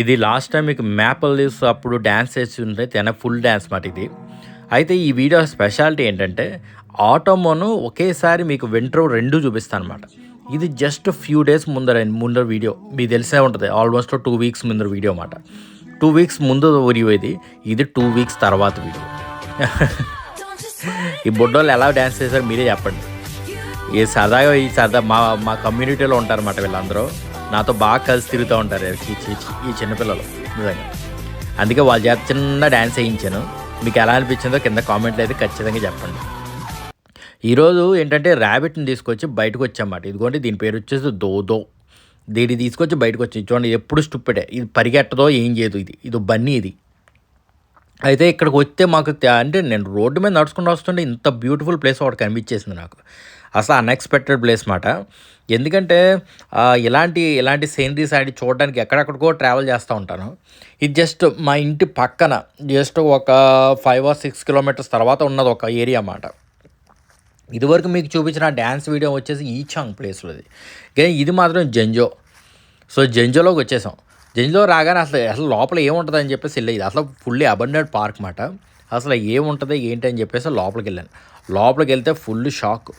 ఇది last time మీకు మ్యాపల్ leaves అప్పుడు డ్యాన్స్ చేసి ఉంటే తెన ఫుల్ డ్యాన్స్ మాట ఇది. అయితే ఈ వీడియో స్పెషాలిటీ ఏంటంటే ఆటోమోను ఒకేసారి మీకు వెంట్రో రెండు చూపిస్తాను అనమాట ఇది జస్ట్ ఫ్యూ డేస్ ముందర ముందర వీడియో మీకు తెలిసే ఉంటుంది ఆల్మోస్ట్ టూ వీక్స్ ముందర వీడియో అన్నమాట టూ వీక్స్ ముందు వీడియో ఇది ఇది టూ వీక్స్ తర్వాత వీడియో ఈ బొడ్డోళ్ళు ఎలా డ్యాన్స్ చేశారు మీరే చెప్పండి. ఈ సరదాగా ఈ సరదా మా మా కమ్యూనిటీలో ఉంటారన్నమాట వీళ్ళందరూ. నాతో బాగా కలిసి తిరుగుతూ ఉంటారు ఈ చిన్నపిల్లలు నిజంగా. అందుకే వాళ్ళ చేత చిన్న డ్యాన్స్ వేయించాను. మీకు ఎలా అనిపించిందో కింద కామెంట్లు అయితే ఖచ్చితంగా చెప్పండి. ఈరోజు ఏంటంటే ర్యాబిట్ని తీసుకొచ్చి బయటకు వచ్చామాట ఇదిగోండి దీని పేరు వచ్చేసి దోదో. దీన్ని తీసుకొచ్చి బయటకు వచ్చి చూడండి ఎప్పుడు స్టూపిడే. ఇది పరిగెట్టదో ఏం చేయదు ఇది. ఇది బన్నీ ఇది. అయితే ఇక్కడికి వస్తే మాకు అంటే నేను రోడ్డు మీద నడుచుకుంటూ వస్తుంటే ఇంత బ్యూటిఫుల్ ప్లేస్ ఒకటి కనిపించేసింది నాకు. అసలు అన్ఎక్స్పెక్టెడ్ ప్లేస్ మాట ఎందుకంటే ఇలాంటి ఇలాంటి సీనరీస్ ఆడి చూడడానికి ఎక్కడెక్కడికో ట్రావెల్ చేస్తూ ఉంటాను. ఇది జస్ట్ మా ఇంటి పక్కన జస్ట్ ఒక ఫైవ్ ఆర్ సిక్స్ కిలోమీటర్స్ తర్వాత ఉన్నది ఒక ఏరియా అన్నమాట. ఇదివరకు మీకు చూపించిన డ్యాన్స్ వీడియో వచ్చేసి ఈచాంగ్ ప్లేస్లో ఇది కానీ ఇది మాత్రం జంజో సో జంజోలోకి వచ్చేసాం. జంజో రాగానే అసలు అసలు లోపల ఏముంటుంది అని చెప్పేసి వెళ్ళేది. అసలు ఫుల్లీ అబండెడ్ పార్క్ మాట అసలు ఏముంటుంది ఏంటి అని చెప్పేసి లోపలికి వెళ్ళాను. లోపలికి వెళ్తే ఫుల్ షాక్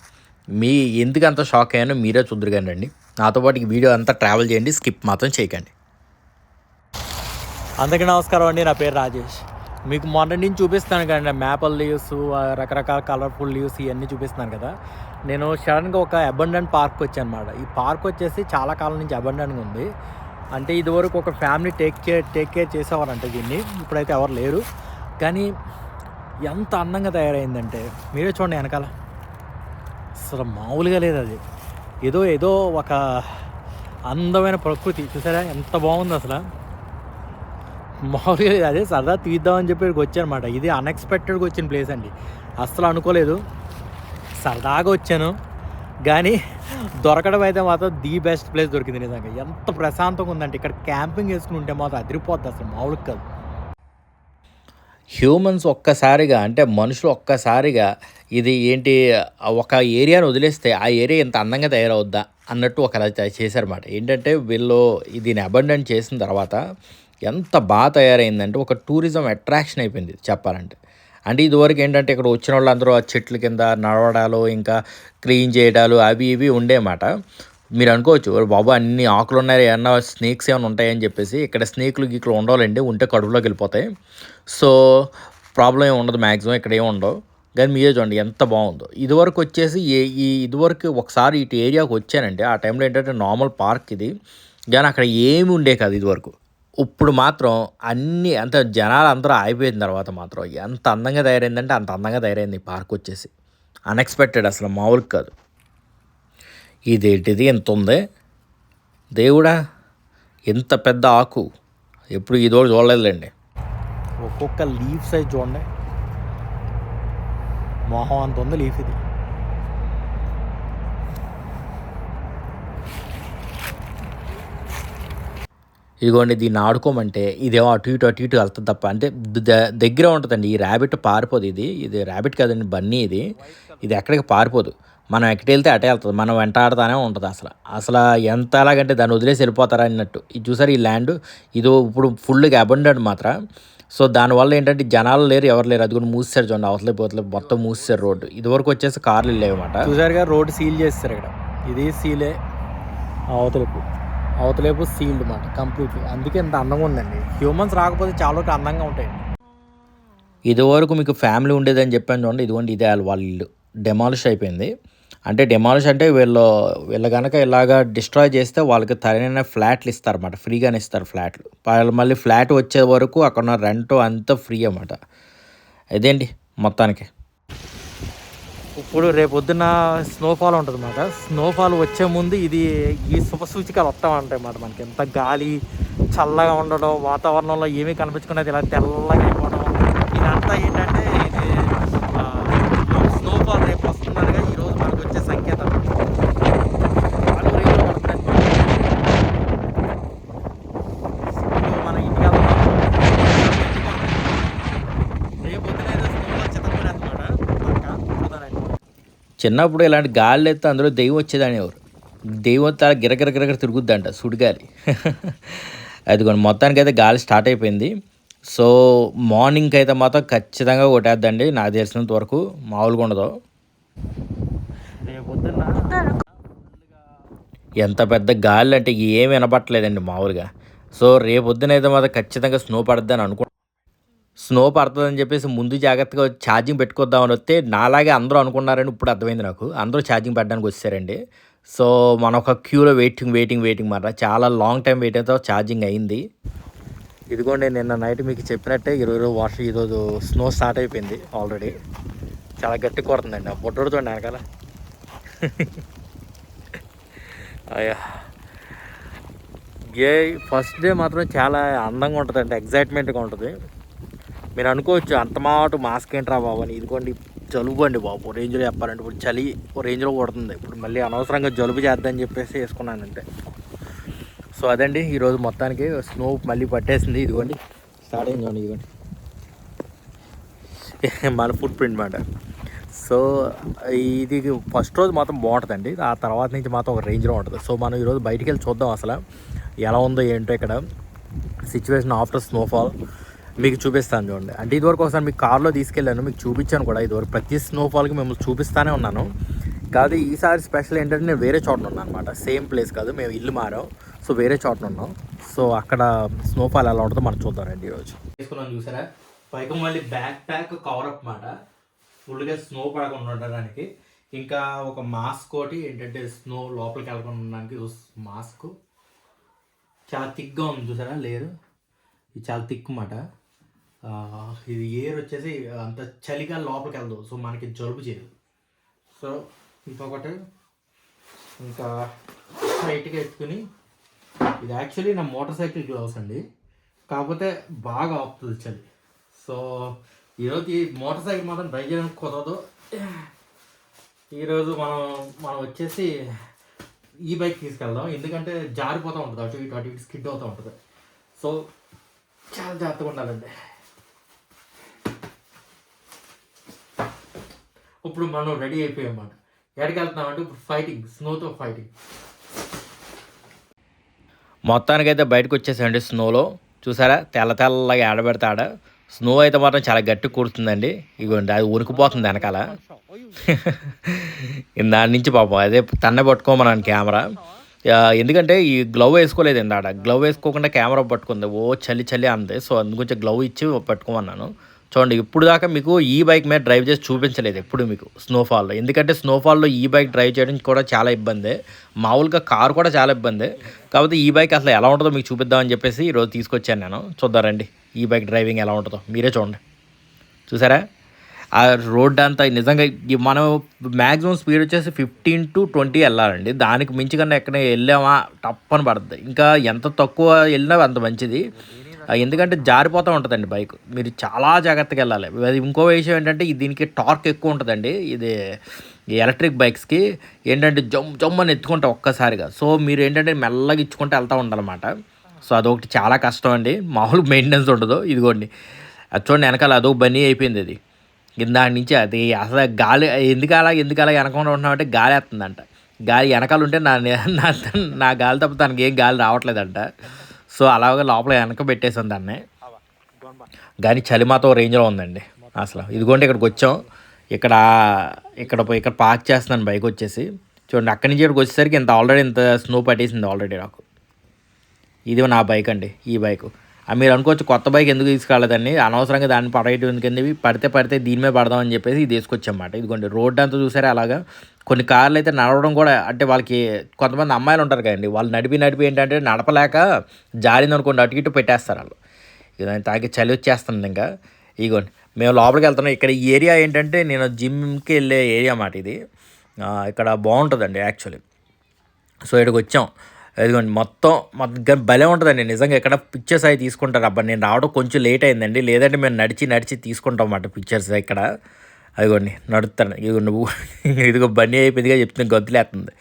మీ ఎందుకు అంత షాక్ అయ్యానో మీరే చూద్దరు కానీ రండి. నాతో పాటు ఈ వీడియో అంతా ట్రావెల్ చేయండి స్కిప్ మాత్రం చేయకండి. అందరికీ నమస్కారం అండి నా పేరు రాజేష్. మీకు మొన్న నుంచి చూపిస్తాను కదండి మ్యాపల్ లీవ్స్ రకరకాల కలర్ఫుల్ లీవ్స్ ఇవన్నీ చూపిస్తున్నాను కదా. నేను సడన్గా ఒక అబండెంట్ పార్క్ వచ్చాను అనమాట ఈ పార్క్ వచ్చేసి చాలా కాలం నుంచి అబండెంట్గా ఉంది. అంటే ఇదివరకు ఒక family take care take care చేసేవారంట దీన్ని. ఇప్పుడైతే ఎవరు లేరు. కానీ ఎంత అందంగా తయారైందంటే మీరే చూడండి వెనకాల. అసలు మామూలుగా లేదు అది. ఏదో ఏదో ఒక అందమైన ప్రకృతి. చూసారా? ఎంత బాగుంది అసలు. మామూలుగా లేదు. అదే సరదా తీద్దామని చెప్పి ఇక్కడికి వచ్చానమాట. ఇది అన్ఎక్స్పెక్టెడ్గా వచ్చిన ప్లేస్ అండి. అస్సలు అనుకోలేదు. సరదాగా వచ్చాను. కానీ దొరకడం అయితే మాత్రం ది బెస్ట్ ప్లేస్ దొరికింది నిజంగా. ఎంత ప్రశాంతంగా ఉందంటే ఇక్కడ క్యాంపింగ్ వేసుకుని ఉంటే మాత్రం అదిరిపోద్ది అసలు మామూలుగా కాదు. హ్యూమన్స్ ఒక్కసారిగా అంటే మనుషులు ఒక్కసారిగా ఇది ఏంటి ఒక ఏరియాను వదిలేస్తే ఆ ఏరియా ఇంత అందంగా తయారవుద్దా అన్నట్టు ఒక చేశారన్నమాట. ఏంటంటే వీళ్ళు దీన్ని అబండెంట్ చేసిన తర్వాత ఎంత బాగా తయారైందంటే ఒక టూరిజం అట్రాక్షన్ అయిపోయింది చెప్పాలంటే. అంటే ఇదివరకు ఏంటంటే ఇక్కడ వచ్చిన వాళ్ళందరూ ఆ చెట్ల కింద నడవడాలు ఇంకా క్లీన్ చేయడాలు అవి ఇవి ఉండేమాట. మీరు అనుకోవచ్చు బాబు అన్ని ఆకులు ఉన్నాయి? ఏమన్నా స్నేక్స్ ఏమైనా ఉంటాయని చెప్పేసి ఇక్కడ స్నేక్లు గీకులు ఉండాలండి ఉంటే కడుపులోకి వెళ్ళిపోతాయి. సో ప్రాబ్లం ఏమి ఉండదు మ్యాక్సిమం ఇక్కడ ఏమి ఉండవు. కానీ మీరే చూడండి ఎంత బాగుందో. ఇదివరకు వచ్చేసి ఏ ఈ ఇదివరకు ఒకసారి ఇటు ఏరియాకి వచ్చానండి ఆ టైంలో ఏంటంటే నార్మల్ పార్క్ ఇది. కానీ అక్కడ ఏమి ఉండే కాదు ఇదివరకు. ఇప్పుడు మాత్రం అన్ని అంత జనాలు అందరూ ఆగిపోయిన తర్వాత మాత్రం ఎంత అందంగా తయారైందంటే అంత అందంగా తయారైంది పార్క్ వచ్చేసి. అన్ఎక్స్పెక్టెడ్ అసలు మామూలుగా కాదు. ఇదేంటిది? ఎంత ఉంది దేవుడా ఎంత పెద్ద ఆకు. ఎప్పుడు ఇదో చూడలేదులేండి. ఒక్కొక్క లీఫ్ సైజ్ చూడండి. మొహం అంత ఉంది లీఫ్ ఇది. ఇదిగోండి దీన్ని ఆడుకోమంటే ఇదేమో అటు ఇటు అటు ఇటు వెళ్తుంది తప్ప అంటే దగ్గర ఉంటుందండి. ఈ ర్యాబిట్ పారిపోదు ఇది. ఇది ర్యాబిట్ కాదండి బన్నీ ఇది. ఇది ఎక్కడికి పారిపోదు. మనం ఎక్కడికి వెళ్తే అటే వెళ్తుంది. మనం వెంటాడుతానే ఉంటుంది అసలు. అసలు ఎంత ఎలాగంటే దాన్ని వదిలేసి వెళ్ళిపోతారా అన్నట్టు. ఇది చూసారు ఈ ల్యాండ్? ఇది ఇప్పుడు ఫుల్గా అబండెడ్ మాత్రం. సో దానివల్ల ఏంటంటే జనాలు లేరు ఎవరు లేరు. అది కూడా మూసేశారు చూడండి అవతలే పోతలే మొత్తం మూసేశారు రోడ్డు. ఇదివరకు వచ్చేసి కార్లు వెళ్ళేవన్నమాట చూసారుగా రోడ్ సీల్ చేస్తారు ఇక్కడ. ఇది సీలే. అవతలేపు. అవతలేపు సీల్డ్ మాట కంప్లీట్లీ అందుకే ఇంత అందంగా ఉందండి. హ్యూమన్స్ రాకపోతే చాలా అందంగా ఉంటాయి. ఇదివరకు మీకు ఫ్యామిలీ ఉండేదని చెప్పాను చూడండి. ఇదిగోండి ఇదే వాళ్ళ ఇల్లు. డెమాలిష్ అయిపోయింది. అంటే డెమాలిష్ అంటే వీళ్ళు వీళ్ళు కనుక ఇలాగ డిస్ట్రాయ్ చేస్తే వాళ్ళకి తరైన ఫ్లాట్లు ఇస్తారన్నమాట. ఫ్రీగానే ఇస్తారు ఫ్లాట్లు వాళ్ళు మళ్ళీ ఫ్లాట్ వచ్చే వరకు అక్కడ ఉన్న రెంట్ అంతా ఫ్రీ అన్నమాట. ఇదేంటి మొత్తానికి? ఇప్పుడు రేపు పొద్దున్న స్నోఫాల్ ఉంటుంది అన్నమాట స్నోఫాల్ వచ్చే ముందు ఇది ఈ శుభ సూచికలు వస్తూ ఉంటాయి అన్నమాట మనకి. ఎంత గాలి చల్లగా ఉండడం వాతావరణంలో ఏమీ కనిపించకుండా ఇలా తెల్లగా అయిపోవడం. ఇదంతా ఏంటంటే ఇది స్నోఫాల్ రేపు వస్తుందనగా ఈరోజు మనకు వచ్చే సంకేతం వాళ్ళు రేపు పడుతుంది ఇప్పుడు మన ఇంటికి వెళ్తున్నాం. రేపు పొద్దున ఏదో స్నో వచ్చేటప్పుడు అనమాట పక్కా చూడాలండి చిన్నప్పుడు ఇలాంటి గాలి ఎత్తే అందులో దెయ్యం వచ్చేదాన్ని ఎవరు? దెయ్యం వస్తే అలా గిరగిర గిరగిర తిరుగుద్దంట సుడిగాలి. అదిగోండి మొత్తానికి అయితే గాలి స్టార్ట్ అయిపోయింది. సో మార్నింగ్కి అయితే మాత్రం ఖచ్చితంగా కొట్టేద్దండి. నాకు తెలిసినంత వరకు మామూలుగా ఉండదు. రేపు ఎంత పెద్ద గాలి అంటే ఏమి వినపట్టలేదండి మామూలుగా. సో రేపు పొద్దున అయితే మాత్రం ఖచ్చితంగా స్నో పడద్దని అనుకుంటున్నాను. స్నో పడుతుందని చెప్పేసి ముందు జాగ్రత్తగా ఛార్జింగ్ పెట్టుకొద్దామని వస్తే నాలాగే అందరూ అనుకున్నారని ఇప్పుడు అర్థమైంది నాకు. అందరూ ఛార్జింగ్ పెట్టడానికి వచ్చారండి. సో మన ఒక క్యూలో వెయిటింగ్ వెయిటింగ్ వెయిటింగ్ మాట చాలా లాంగ్ టైం వెయిట్ అయితే ఛార్జింగ్ అయింది. ఇదిగోండి నిన్న నైట్ మీకు చెప్పినట్టే ఈరోజు వర్షం ఈరోజు స్నో స్టార్ట్ అయిపోయింది ఆల్రెడీ. చాలా గట్టి కొడుతుందండి ఆ బొడ్డోడు చూడండి వెనకాల. అయ్యా. ఏ ఫస్ట్ డే మాత్రం చాలా అందంగా ఉంటుందండి ఎగ్జైట్మెంట్గా ఉంటుంది. మీరు అనుకోవచ్చు అంత మాట మాస్క్ ఏంట్రా బాబు అని. ఇదిగోండి జలుబు అండి బాబు. రేంజ్లో చెప్పాలంటే ఇప్పుడు చలి ఓ రేంజ్లో కొడుతుంది. ఇప్పుడు మళ్ళీ అనవసరంగా జలుబు చేద్దని చెప్పేసి వేసుకున్నానంటే సో అదండి ఈరోజు మొత్తానికి స్నో మళ్ళీ పట్టేసింది. ఇదిగోండి స్టార్ట్ అయింది ఇదిగోండి. మన ఫుట్ ప్రింట్ మాట. సో ఇది ఫస్ట్ రోజు మాత్రం బాగుంటుందండి. ఆ తర్వాత నుంచి మాత్రం ఒక రేంజ్లో ఉంటుంది. సో మనం ఈరోజు బయటికి వెళ్ళి చూద్దాం అసలు ఎలా ఉందో ఏంటో ఇక్కడ. Situation after snowfall. మీకు చూపిస్తాను చూడండి. అంటే ఇదివరకు ఒకసారి మీకు కార్లో తీసుకెళ్ళాను మీకు చూపించాను కూడా. ఇదివరకు ప్రతి స్నోఫాల్కి మిమ్మల్ని చూపిస్తానే ఉన్నాను. కాదు ఈసారి స్పెషల్ ఏంటంటే నేను వేరే చోట ఉన్నాను అనమాట సేమ్ ప్లేస్ కాదు మేము ఇల్లు మారాం. సో వేరే చోట ఉన్నాం. సో అక్కడ స్నోఫాల్ ఎలా ఉంటుందో మనం చూద్దామండి ఈరోజు. తీసుకున్నాను చూసారా? పైకి మళ్ళీ బ్యాక్ ప్యాక్ కవర్ అప్ మాట. ఫుల్గా స్నో పడకుండా ఉండడానికి. ఇంకా ఒక మాస్క్ ఒకటి ఏంటంటే స్నో లోపలికి వెళ్ళకుండా ఉండడానికి మాస్క్ చాలా థిక్గా ఉంది చూసారా? లేరు. ఇది చాలా థిక్ మాట. ఇది ఎయిర్ వచ్చేసి అంత చలిగా లోపలికి వెళ్ళదు. సో మనకి జలుబు చేయదు. సో ఇంకొకటి ఇంకా టైట్గా ఎత్తుకుని ఇది యాక్చువల్లీ నా మోటార్ సైకిల్ గ్లౌస్ అండి. కాకపోతే బాగా ఆపుతుంది చలి. సో ఈరోజు ఈ మోటార్ సైకిల్ మాత్రం డ్రై చేయడానికి కుదరదు. ఈరోజు మనం మనం వచ్చేసి ఈ బైక్ తీసుకెళ్దాం. ఎందుకంటే జారిపోతూ ఉంటుంది. అటు ఇటు అటు ఇటు స్కిడ్ అవుతూ ఉంటుంది. సో చాలా జాగ్రత్తగా ఉండాలండి. ఇప్పుడు మనం రెడీ అయిపోయామన్నమాట ఎక్కడికి వెళ్తున్నామంటే ఇప్పుడు ఫైటింగ్ స్నోతో ఫైటింగ్ మొత్తానికైతే బయటకు వచ్చేసండి స్నోలో చూసారా? తెల్ల తెల్లగా ఆడబెడితే ఆడ స్నో అయితే మాత్రం చాలా గట్టి కూడుతుందండి ఇగోండి అది ఉరికిపోతుంది వెనకాల. దాని నుంచి పాపం అదే తన్నే పట్టుకోమన్నాను కెమెరా. ఎందుకంటే ఈ గ్లవ్ వేసుకోలేదు ఇందాడ. గ్లవ్ వేసుకోకుండా కెమెరా పట్టుకుంది. ఓ చలి చలి అంది. సో అందుకొంచెం గ్లవ్ ఇచ్చి పట్టుకోమన్నాను. చూడండి ఇప్పుడు దాకా మీకు ఈ బైక్ మీద డ్రైవ్ చేసి చూపించలేదు ఎప్పుడు మీకు స్నోఫాల్లో ఎందుకంటే స్నోఫాల్లో ఈ బైక్ డ్రైవ్ చేయడం కూడా చాలా ఇబ్బంది. మామూలుగా కారు కూడా చాలా ఇబ్బంది. కాకపోతే ఈ బైక్ అసలు ఎలా ఉంటుందో మీకు చూపిద్దామని చెప్పేసి ఈరోజు తీసుకొచ్చాను నేను. చూద్దారండి ఈ బైక్ డ్రైవింగ్ ఎలా ఉంటుందో. మీరే చూడండి. చూసారా? ఆ రోడ్ అంతా నిజంగా మనం మ్యాక్సిమం స్పీడ్ వచ్చేసి ఫిఫ్టీన్ టు ట్వంటీ వెళ్ళాలండి. దానికి మించి కన్నా ఎక్కడ వెళ్ళామా? టప్పని పడుతుంది ఇంకా ఎంత తక్కువ వెళ్ళినా అంత మంచిది. ఎందుకంటే జారిపోతూ ఉంటుందండి బైక్. మీరు చాలా జాగ్రత్తగా వెళ్ళాలి. అది ఇంకో విషయం ఏంటంటే దీనికి టార్క్ ఎక్కువ ఉంటుందండి. ఇది ఎలక్ట్రిక్ బైక్స్కి ఏంటంటే జమ్ జమ్ అని ఎత్తుకుంటా ఒక్కసారిగా. సో మీరు ఏంటంటే మెల్లగా ఇచ్చుకుంటూ వెళ్తూ ఉండాలన్నమాట. సో అదొకటి చాలా కష్టం అండి. మామూలు మెయింటెనెన్స్ ఉండదు. ఇదిగోండి. అది చూడండి వెనకాల అదో బనీ అయిపోయింది అది. దాని నుంచి అది అసలు గాలి ఎందుకు అలా ఎందుకు అలా వెనకుండా ఉంటున్నామంటే గాలి వేస్తుందంట. గాలి వెనకాల ఉంటే నా నా నా గాలి తప్ప తనకి ఏం గాలి రావట్లేదంట. సో అలాగే లోపల వెనక పెట్టేసాం దాన్ని. కానీ చలి మాత్రం రేంజ్లో ఉందండి. అసలు ఇదిగోండి ఇక్కడికి వచ్చాం. ఇక్కడ ఇక్కడ ఇక్కడ పార్క్ చేస్తున్నాను బైక్ వచ్చేసి. చూడండి అక్కడి నుంచి ఇక్కడికి వచ్చేసరికి ఇంత ఆల్రెడీ ఇంత స్నో పట్టేసింది ఆల్రెడీ నాకు. ఇది నా బైక్ అండి ఈ బైక్. మీరు అనుకోవచ్చు కొత్త బైక్ ఎందుకు తీసుకెళ్ళదండి అనవసరంగా దాన్ని పడేయటం ఎందుకండి పడితే పడితే దీని మీద పడదామని చెప్పేసి ఇది తీసుకొచ్చామాట ఇదిగోండి రోడ్డు అంతా చూసారా అలాగా? కొన్ని కార్లు అయితే నడవడం కూడా అంటే వాళ్ళకి కొంతమంది అమ్మాయిలు ఉంటారు కదండి వాళ్ళు నడిపి నడిపి ఏంటంటే నడపలేక జారింది అనుకోండి అటు ఇటు పెట్టేస్తారు వాళ్ళు. ఇదని తాగి చలి వచ్చేస్తుంది ఇంకా. ఇగోండి మేము లోపలికి వెళ్తున్నాం. ఇక్కడ ఈ ఏరియా ఏంటంటే నేను జిమ్కి వెళ్ళే ఏరియా మాట ఇది. ఇక్కడ బాగుంటుందండి యాక్చువల్లీ. సో ఇక్కడికి వచ్చాం. ఇదిగోండి మొత్తం మొత్తం భలే ఉంటుందండి. నిజంగా ఇక్కడ పిక్చర్స్ అవి తీసుకుంటారు. అబ్బా నేను రావడం కొంచెం లేట్ అయిందండి. లేదంటే మేము నడిచి నడిచి తీసుకుంటాం అన్నమాట పిక్చర్స్ ఇక్కడ. అదిగోండి నడుస్తాను ఇదిగో నువ్వు ఇదిగో బండి అయిపోయిందిగా చెప్తున్నా గొంతులేస్తుంది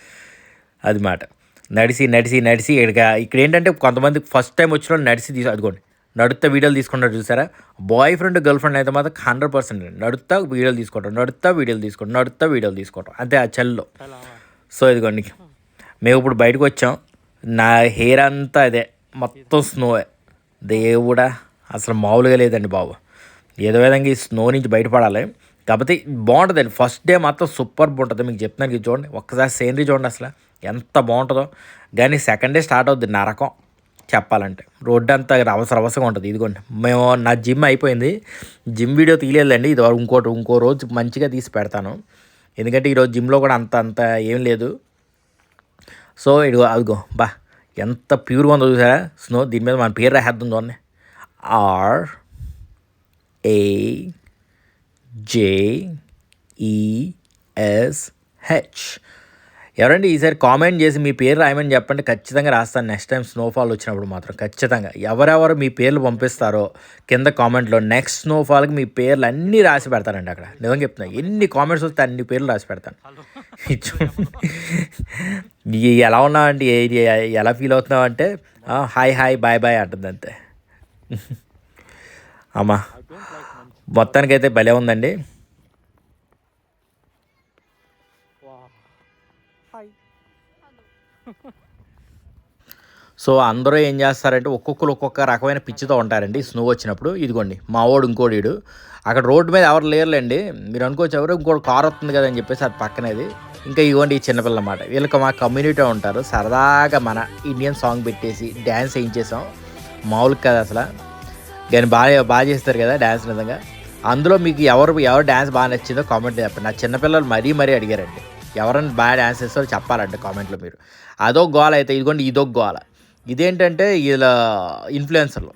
అది మాట. నడిచి నడిచి నడిచి ఇక్కడ ఇక్కడ ఏంటంటే కొంతమంది ఫస్ట్ టైం వచ్చిన వాళ్ళు నడిచి తీసు అదిగోండి. నడుస్తా వీడియోలు తీసుకుంటారు చూసారా? బాయ్ ఫ్రెండ్ గర్ల్ ఫ్రెండ్ అయితే మాత్రం హండ్రెడ్ పర్సెంట్ నడుస్తా వీడియోలు తీసుకుంటాం నడుస్తా వీడియోలు తీసుకుంటాం నడుస్తా వీడియోలు తీసుకుంటాం అంతే ఆ చల్లో. సో ఇదిగోండి మేము ఇప్పుడు బయటకు వచ్చాం. నా హెయిర్ అంతా అదే. మొత్తం స్నో దేవుడా అసలు మామూలుగా లేదండి బాబు. ఏదో విధంగా ఈ స్నో నుంచి బయటపడాలి. కాకపోతే బాగుంటుందండి. ఫస్ట్ డే మాత్రం సూపర్ బాగుంటుంది మీకు చెప్తున్నాను ఇది చూడండి. ఒక్కసారి సీనరీ చూడండి అసలు. ఎంత బాగుంటుందో. కానీ సెకండ్ డే స్టార్ట్ అవుద్ది నరకం. చెప్పాలంటే. రోడ్డు అంతా రవస రవసగా ఉంటుంది. ఇదిగోండి. మేము నా జిమ్ అయిపోయింది. జిమ్ వీడియో తీయలేదండి ఇది ఇంకోటి ఇంకో రోజు మంచిగా తీసి పెడతాను. ఎందుకంటే ఈరోజు జిమ్లో కూడా అంత అంత ఏం లేదు. సో ఇదిగో అదిగో బా. ఎంత ప్యూర్గా ఉందో చూసారా? స్నో దీని మీద మన పేరు రాసేద్దాం చూడండి. R A J E S H ఎవరండి ఈసారి కామెంట్ చేసి మీ పేరు రాయమని చెప్పండి. ఖచ్చితంగా రాస్తాను. నెక్స్ట్ టైం స్నోఫాల్ వచ్చినప్పుడు మాత్రం ఖచ్చితంగా. ఎవరెవరు మీ పేర్లు పంపిస్తారో కింద కామెంట్లో నెక్స్ట్ స్నోఫాల్కి మీ పేర్లు అన్నీ రాసి పెడతానండి అక్కడ. నిజంగా చెప్తున్నా ఎన్ని కామెంట్స్ వస్తే అన్ని పేర్లు రాసి పెడతాను. ఎలా ఏ- ఎలా ఫీల్ అవుతున్నావు అంటే హాయ్ హాయ్ బాయ్ బాయ్ అంటుంది అంతే. అమ్మా. మొత్తానికైతే భలే ఉందండి. సో అందరూ ఏం చేస్తారంటే ఒక్కొక్కరు ఒక్కొక్క రకమైన పిచ్చితో ఉంటారండి. స్నో వచ్చినప్పుడు ఇదిగోండి మా ఓడు ఇంకోడీడు అక్కడ రోడ్డు మీద ఎవరు లేరులేండి. మీరు అనుకోవచ్చు ఎవరు ఇంకోటి కార్ వస్తుంది కదా అని చెప్పేసి అది పక్కనేది. ఇంకా ఇవ్వండి ఈ చిన్నపిల్ల అన్నమాట వీళ్ళకి మా కమ్యూనిటీ ఉంటారు. సరదాగా మన ఇండియన్ సాంగ్ పెట్టేసి డ్యాన్స్ వేయించేసాం మామూలుగా కదా అసలు. కానీ బాగా బాగా చేస్తారు కదా డ్యాన్స్ నిజంగా. అందులో మీకు ఎవరు ఎవరు డ్యాన్స్ బాగా నచ్చిందో కామెంట్ చెప్పండి. నా చిన్నపిల్లలు మరీ మరీ అడిగారండి. ఎవరైనా బాగా డ్యాన్స్ చేస్తారో చెప్పాలండి కామెంట్లో మీరు. అదొక గోల అయితే ఇదిగోండి ఇదొక గోల. ఇదేంటంటే ఇలా ఇన్ఫ్లుయెన్సర్లు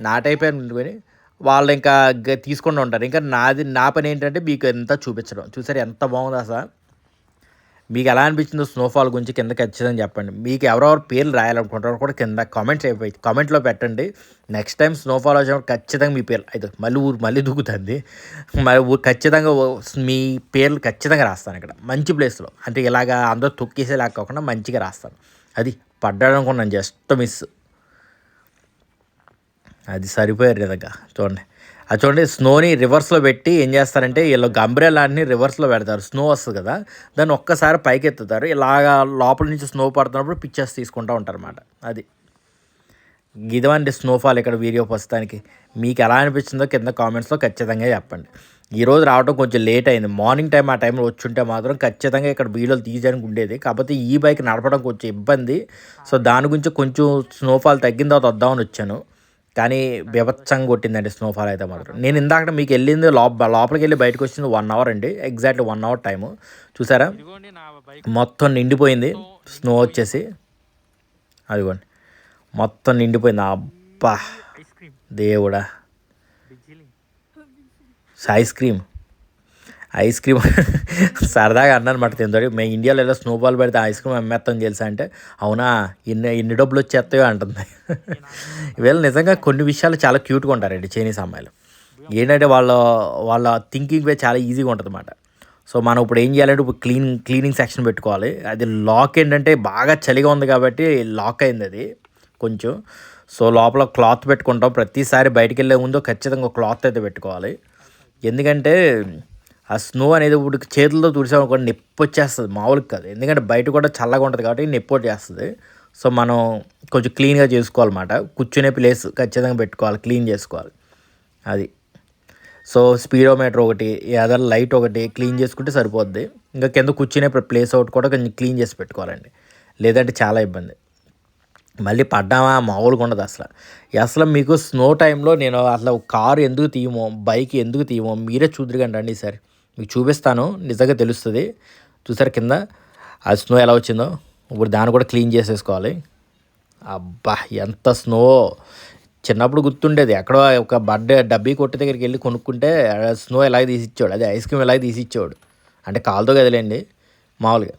నా టైప్ అనుకుని వాళ్ళు ఇంకా తీసుకుండా ఉంటారు. ఇంకా నాది నా పని ఏంటంటే మీకు ఎంత చూపించడం. చూసారు ఎంత బాగుంది అసలు. మీకు ఎలా అనిపించిందో స్నోఫాల్ గురించి కింద ఖచ్చితంగా చెప్పండి. మీకు ఎవరెవరు పేర్లు రాయాలనుకుంటారో కూడా కింద కామెంట్స్ అయిపోయి కామెంట్లో పెట్టండి. నెక్స్ట్ టైం స్నోఫాల్ వచ్చినప్పుడు ఖచ్చితంగా మీ పేర్లు అయితే మళ్ళీ ఊరు మళ్ళీ దూకుతుంది. మరి ఊరు ఖచ్చితంగా మీ పేర్లు ఖచ్చితంగా రాస్తాను ఇక్కడ. మంచి ప్లేస్లో అంటే ఇలాగా అందరూ తొక్కేసేలా కాకుండా మంచిగా రాస్తాను. అది పడ్డాడనుకున్నాను జస్ట్ మిస్ అది సరిపోయారు నిజంగా. చూడండి. అది చూడండి స్నోని రివర్స్లో పెట్టి ఏం చేస్తారంటే వీళ్ళు గంబ్రెలాన్ని రివర్స్లో పెడతారు. స్నో వస్తుంది కదా దాన్ని ఒక్కసారి పైకి ఎత్తుతారు ఇలాగా లోపల నుంచి స్నో పడుతున్నప్పుడు పిక్చర్స్ తీసుకుంటూ ఉంటారు అన్నమాట అది. ఇదివండి స్నోఫాల్ ఇక్కడ వీడియో ప్రస్తుతానికి. మీకు ఎలా అనిపించిందో కింద కామెంట్స్లో ఖచ్చితంగా చెప్పండి. ఈరోజు రావడం కొంచెం లేట్ అయింది. మార్నింగ్ టైం ఆ టైంలో వచ్చుంటే మాత్రం ఖచ్చితంగా ఇక్కడ వీడియోలు తీయడానికి ఉండేది. కాకపోతే ఈ బైక్ నడపడం కొంచెం ఇబ్బంది. సో దాని గురించి కొంచెం స్నోఫాల్ తగ్గిన తర్వాత వద్దామని వచ్చాను. కానీ బీభత్సంగా కొట్టిందండి స్నోఫాల్ అయితే మాత్రం. నేను ఇందాక మీకు వెళ్ళింది లోప లోపలికి వెళ్ళి బయటకు వచ్చింది వన్ అవర్ అండి. ఎగ్జాక్ట్లీ వన్ అవర్ టైము చూసారా? మొత్తం నిండిపోయింది. స్నో వచ్చేసి. అదిగోండి. మొత్తం నిండిపోయింది. అబ్బా! దేవుడా! Ice cream. ఐస్ క్రీమ్ సరదాగా అన్నాను మాట తిందోడి మేము ఇండియాలో ఎలా స్నోబాల్ పెడితే ఐస్ క్రీమ్ అమ్మేస్తాం తెలుసా అంటే అవునా ఇన్ని ఇన్ని డబ్బులు వచ్చేస్తాయో అంటుంది. వీళ్ళు నిజంగా కొన్ని విషయాలు చాలా క్యూట్గా ఉంటారండి చైనీస్ అమ్మాయిలు. ఏంటంటే వాళ్ళ వాళ్ళ థింకింగ్ వే చాలా ఈజీగా ఉంటుంది అన్నమాట సో మనం ఇప్పుడు ఏం చేయాలంటే ఇప్పుడు క్లీన్ క్లీనింగ్ సెక్షన్ పెట్టుకోవాలి. అది లాక్ ఏంటంటే బాగా చలిగా ఉంది కాబట్టి లాక్ అయింది అది కొంచెం. సో లోపల క్లాత్ పెట్టుకుంటాం. ప్రతిసారి బయటికి వెళ్ళే ముందు ఖచ్చితంగా క్లాత్ అయితే పెట్టుకోవాలి. ఎందుకంటే ఆ స్నో అనేది ఇప్పుడు చేతులతో తుడిసామనుకో నొప్పి వచ్చేస్తుంది మామూలుగా కాదు. ఎందుకంటే బయట కూడా చల్లగా ఉంటుంది కాబట్టి నొప్పి వచ్చేస్తుంది. సో మనం కొంచెం క్లీన్గా చేసుకోవాలన్నమాట. కూర్చునే ప్లేస్ ఖచ్చితంగా పెట్టుకోవాలి క్లీన్ చేసుకోవాలి. అది. సో స్పీడోమీటర్ ఒకటి అదర్ లైట్ ఒకటి క్లీన్ చేసుకుంటే సరిపోద్ది. ఇంకా కింద కూర్చునే ప్లేస్ ఒకటి కూడా కొంచెం క్లీన్ చేసి పెట్టుకోవాలండి. లేదంటే చాలా ఇబ్బంది. మళ్ళీ పడ్డామా? మామూలుగా ఉండదు అసలు. అసలు మీకు స్నో టైంలో నేను అసలు కారు ఎందుకు తీయమో బైక్ ఎందుకు తీయమో మీరే చూద్దరు రండి ఈసారి. మీకు చూపిస్తాను నిజంగా తెలుస్తుంది. చూసారు కింద? ఆ స్నో ఎలా వచ్చిందో? ఇప్పుడు దాన్ని కూడా క్లీన్ చేసేసుకోవాలి. అబ్బా ఎంత స్నో! చిన్నప్పుడు గుర్తుండేది. ఎక్కడో ఒక బర్త్డే డబ్బీ కొట్టు దగ్గరికి వెళ్ళి కొనుక్కుంటే స్నో ఎలాగ తీసిచ్చాడు అది ఐస్ క్రీమ్ ఎలాగ తీసిచ్చాడు అంటే కాలుతో కదిలేండి మామూలుగా.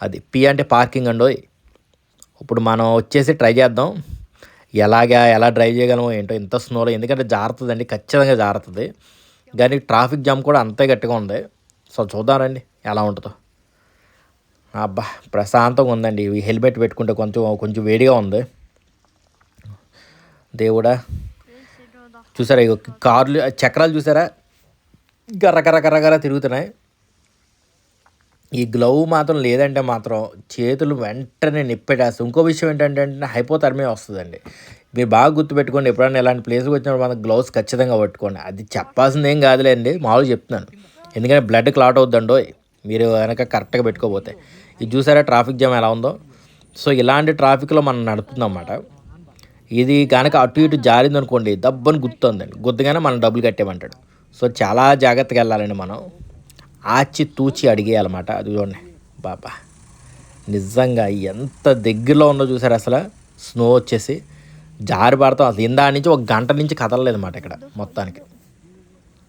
అది పి అంటే పార్కింగ్ అండోయ్ ఇప్పుడు మనం వచ్చేసి ట్రై చేద్దాం. ఎలాగా ఎలా డ్రైవ్ చేయగలమో ఏంటో. ఇంత స్నోలో ఎందుకంటే జారుతుందండి ఖచ్చితంగా జారుతుంది. కానీ ట్రాఫిక్ జామ్ కూడా అంతే గట్టిగా ఉంది. సో చూద్దామండి ఎలా ఉంటుందో. అబ్బా ప్రశాంతంగా ఉందండి. ఇవి హెల్మెట్ పెట్టుకుంటే కొంచెం కొంచెం వేడిగా ఉంది. దేవుడా. చూసారా ఇగో కార్లు చక్రాలు చూసారా? గర్ర గర్ర గర్ర గర్ర తిరుగుతున్నాయి. ఈ గ్లౌ మాత్రం లేదంటే మాత్రం చేతులు వెంటనే నిప్పెట్టేస్తాయి ఇంకో విషయం ఏంటంటే హైపోథర్మియా వస్తుందండి. మీరు బాగా గుర్తుపెట్టుకోండి. ఎప్పుడైనా ఇలాంటి ప్లేస్కి వచ్చినప్పుడు మనకు గ్లౌస్ ఖచ్చితంగా పట్టుకోండి. అది చెప్పాల్సింది ఏం కాదులేండి. మామూలుగా చెప్తున్నాను. ఎందుకంటే బ్లడ్ క్లాట్ అవుద్దండో మీరు కనుక కరెక్ట్గా పెట్టుకోపోతే ఇది చూసారా? ట్రాఫిక్ జామ్ ఎలా ఉందో? సో ఇలాంటి ట్రాఫిక్లో మనం నడుపుతుందన్నమాట ఇది కనుక అటు ఇటు జారింది అనుకోండి దబ్బని గుర్తుందండి. గుర్తుగానే మనం డబ్బులు కట్టేమంటాడు సో చాలా జాగ్రత్తగా వెళ్ళాలండి మనం. ఆచి తూచి అడిగేయాలన్నమాట. అది చూడండి. బాబా. నిజంగా ఎంత దగ్గరలో ఉందో చూసారు అసలు? స్నో వచ్చేసి. జారి పడతాం అసలు ఇందా నుంచి ఒక గంట నుంచి కదలలేదన్నమాట ఇక్కడ మొత్తానికి.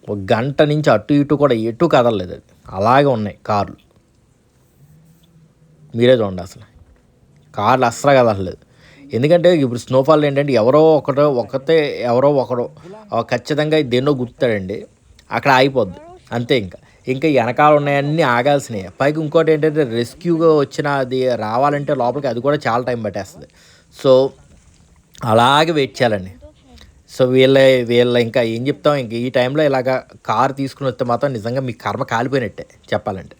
ఒక గంట నుంచి అటు ఇటు కూడా ఎటు కదలలేదు అది. అలాగే ఉన్నాయి కార్లు. మీరే చూడండి అసలు. కార్లు అస్సలు కదలలేదు. ఎందుకంటే ఇప్పుడు స్నోఫాల్ ఏంటంటే ఎవరో ఒకటో ఒకతే ఎవరో ఒకడో ఖచ్చితంగా దేన్నో గుర్తాడండి అక్కడ ఆగిపోద్ది. అంతే ఇంకా. ఇంకా వెనకాల ఉన్నాయన్నీ ఆగాల్సినవి పైకి ఇంకోటి ఏంటంటే రెస్క్యూగా వచ్చిన అది రావాలంటే లోపలికి అది కూడా చాలా టైం పట్టేస్తుంది. సో అలాగే వెయిట్ చేయాలండి. సో వీళ్ళ వీళ్ళ ఇంకా ఏం చెప్తాం? ఇంక ఈ టైంలో ఇలాగ కారు తీసుకుని వస్తే మాత్రం నిజంగా మీ కర్మ కాలిపోయినట్టే చెప్పాలంటే.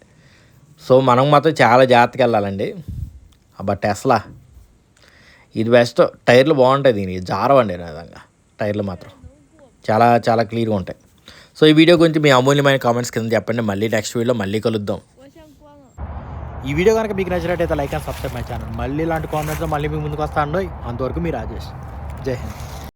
సో మనం మాత్రం చాలా జాగ్రత్తగా వెళ్ళాలండి. అబ్బా టెస్లా ఇది బెస్ట్ టైర్లు బాగుంటాయి దీనికి. జారవండి నిజంగా. టైర్లు మాత్రం. చాలా చాలా క్లియర్గా ఉంటాయి. సో ఈ వీడియో గురించి మీ అమూల్యమైన కామెంట్స్ కింద చెప్పండి. మళ్ళీ నెక్స్ట్ వీడియోలో మళ్ళీ కలుద్దాం. ఈ వీడియో కనుక మీకు నచ్చినట్టయితే like and subscribe my channel. మళ్ళీ ఇలాంటి కామెంట్స్తో మళ్ళీ మీ ముందుకు వస్తాను అంతవరకు మీ రాజేష్. జై హింద్.